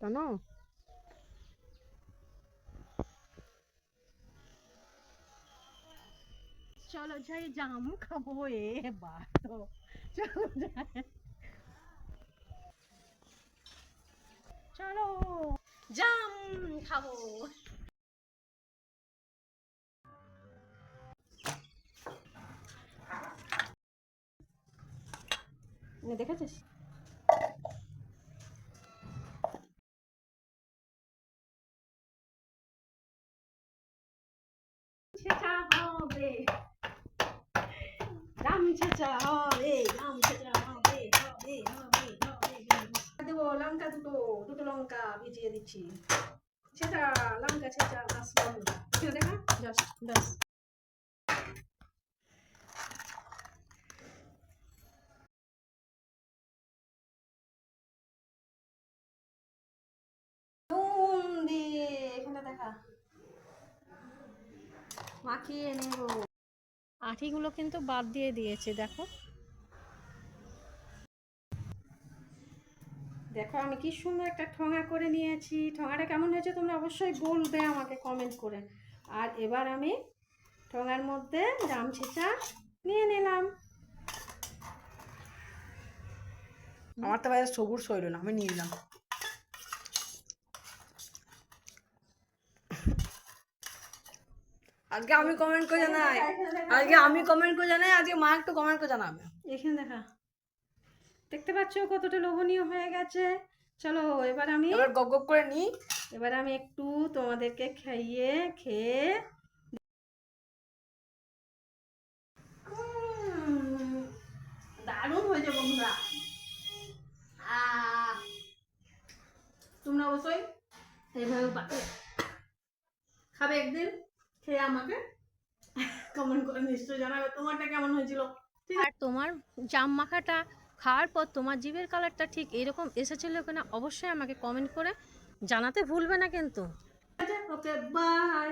টানো চলো যাই জাম খাব এ বাতো। চলো যাই। চলো জাম খাব। দেখেছিস? হবে। জাম ছেঁচা হবে জাম ছেঁচা হবে হবে হবে হবে। দেবো লঙ্কা দুটো দুটো লঙ্কা ভিজিয়ে দিচ্ছি। ছেঁচা লঙ্কা ছেঁচা বাস দেখা জাস্ট ব্যাস এখানে দেখা। মাখিয়ে নেব আঠিগুলো কিন্তু বাদ দিয়ে দিয়েছে দেখো। দেখো আমি কি সুন্দর একটা ঠোঙা করে নিয়েছি। ঠোঙাটা কেমন হয়েছে তোমরা অবশ্যই বলবে আমাকে কমেন্ট করে। আর এবার আমি ঠোঙার মধ্যে জাম ছেঁচা নিয়ে নিলাম। আমার তো বাইরে সবুজ শৈল না আমি নিয়ে নিলাম। আজকে আমি কমেন্ট করে জানাই। আজকে আমি কমেন্ট করে জানাই আজকে মা একটু কমেন্ট করে জানাবে। এখানে দেখা। দেখতে পাচ্ছ কতটা লোভনীয় হয়ে গেছে? চলো এবার আমি এবার গপ গপ করে নিই এবার আমি একটু তোমাদেরকে খাইয়ে খেয়ে দারুণ হয়েছে বন্ধুরা। তোমরা অবশ্যই এইভাবে খাবে একদিন। খেয়ে আমাকে কমেন্ট করে নিশ্চয়ই জানাবে তোমারটা কেমন হয়েছিল? আর তোমার জাম মাখাটা খাওয়ার পর তোমার জিভের কালারটা ঠিক এরকম এসেছিল কিনা অবশ্যই আমাকে কমেন্ট করে জানাতে ভুলবে না কিন্তু। Okay bye